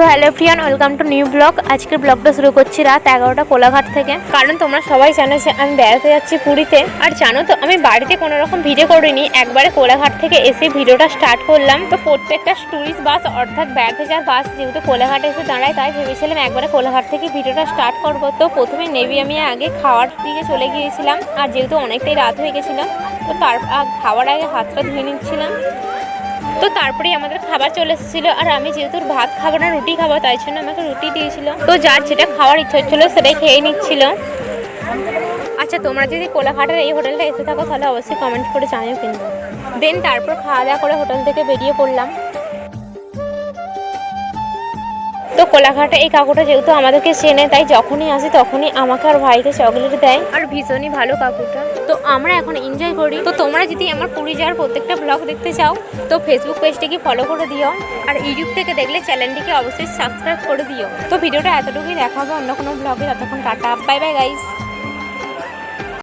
So hello ফ্রিয়ান welcome to new blog আজকের ব্লগটা শুরু করছি রাত এগারোটা কোলাঘাট থেকে। কারণ তোমরা সবাই জানো যে আমি বেড়াতে যাচ্ছি পুরীতে। আর জানো তো, আমি বাড়িতে কোনো রকম ভিডিও করিনি। একবারে কোলাঘাট থেকে এসে ভিডিওটা স্টার্ট করলাম। তো প্রত্যেকটা ট্যুরিস্ট বাস অর্থাৎ বেড়াতে যাওয়ার বাস যেহেতু কোলাঘাটে এসে দাঁড়ায়, তাই ভেবেছিলাম একবারে কোলাঘাট থেকে ভিডিওটা স্টার্ট করব। তো প্রথমে নেবি আমি আগে খাওয়ার দিকে চলে গিয়েছিলাম। আর যেহেতু অনেকটাই রাত হয়ে গেছিল, তো তার খাওয়ার আগে হাতটা ধুয়ে নিচ্ছিলাম। তো তারপরে আমাদের খাবার চলে এসেছিল। আর আমি যেহেতু ভাত খাব না, রুটি খাব, তাই জন্য আমাকে রুটি দিয়েছিল। তো যার যেটা খাওয়ার ইচ্ছা হচ্ছিল, সেটাই খেয়ে নিচ্ছিল। আচ্ছা তোমরা যদি কোলাঘাটের এই হোটেলটা এসে থাকো, তাহলে অবশ্যই কমেন্ট করে জানিও কিন্তু। দেন তারপর খাওয়া দাওয়া করে হোটেল থেকে বেরিয়ে পড়লাম। তো কোলাঘাটে এই কাকুটা যেহেতু আমাদেরকে চেনে, তাই যখনই আসি তখনই আমাকে আর ভাইকে চকলেট দেয়। আর ভীষণই ভালো কাকুটা। তো আমরা এখন এনজয় করি। তো তোমরা যদি আমার পুরী যাওয়ার প্রত্যেকটা ব্লগ দেখতে চাও, তো ফেসবুক পেজটিকে ফলো করে দিও। আর ইউটিউব থেকে দেখলে চ্যানেলটিকে অবশ্যই সাবস্ক্রাইব করে দিও। তো ভিডিওটা এতটুকুই দেখাবো। অন্য কোনো ব্লগে ততক্ষণ টাটা। Bye bye guys